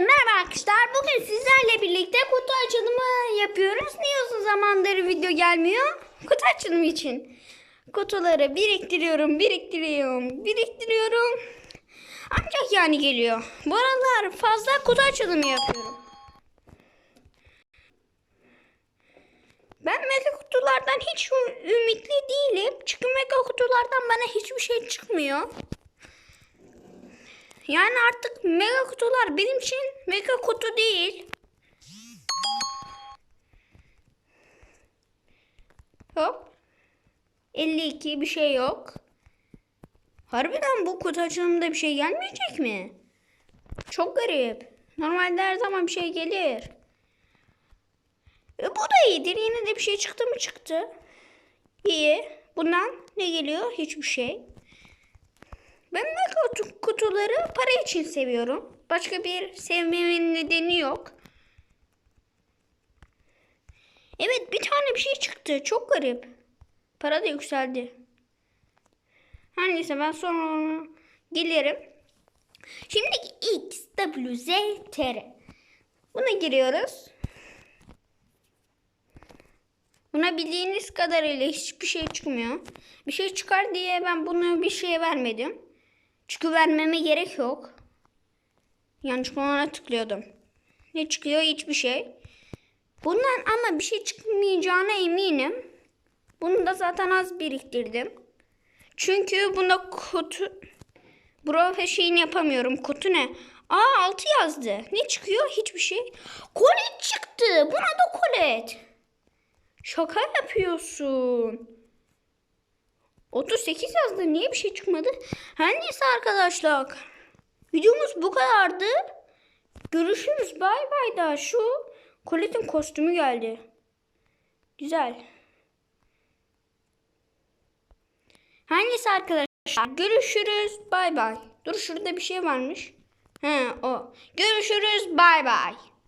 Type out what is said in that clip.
merhaba arkadaşlar. Bugün sizlerle birlikte kutu açılımı yapıyoruz. Niye uzun zamandır video gelmiyor? Kutu açılımı için. Kutuları biriktiriyorum, biriktiriyorum, biriktiriyorum. Ancak yani geliyor. Bu aralar fazla kutu açılımı yapıyorum. Ben mega kutulardan hiç ümitli değilim. Çünkü mega kutulardan bana hiçbir şey çıkmıyor. Yani artık mega kutular benim için mega kutu değil. Hop. 52 bir şey yok. Harbiden bu kutu açılımında bir şey gelmeyecek mi? Çok garip. Normalde her zaman bir şey gelir. E, bu da iyidir. Yine de bir şey çıktı mı çıktı. İyi. Bundan ne geliyor? Hiçbir şey. Ben kutu- kutuları para için seviyorum. Başka bir sevmemin nedeni yok. Evet bir tane bir şey çıktı. Çok garip. Para da yükseldi. Her neyse ben sonra ona gelirim. Şimdi X, W, Z, T, R. Buna giriyoruz. Buna bildiğiniz kadarıyla hiçbir şey çıkmıyor. Bir şey çıkar diye ben bunu bir şeye vermedim. Çünkü vermeme gerek yok. Yanlışlıkla ona tıklıyordum. Ne çıkıyor? Hiçbir şey. Bundan ama bir şey çıkmayacağına eminim. Bunu da zaten az biriktirdim. Çünkü bunda kutu... Brofe şeyini yapamıyorum. Kutu ne? Aa 6 yazdı. Ne çıkıyor? Hiçbir şey. Kolet çıktı. Buna da kolet. Şaka yapıyorsun. 38 yazdı. Niye bir şey çıkmadı? Her neyse arkadaşlar. Videomuz bu kadardı. Görüşürüz. Bay bay da şu Colette'in kostümü geldi. Güzel. Her neyse arkadaşlar. Görüşürüz. Bay bay. Dur şurada bir şey varmış. He o. Görüşürüz. Bay bay.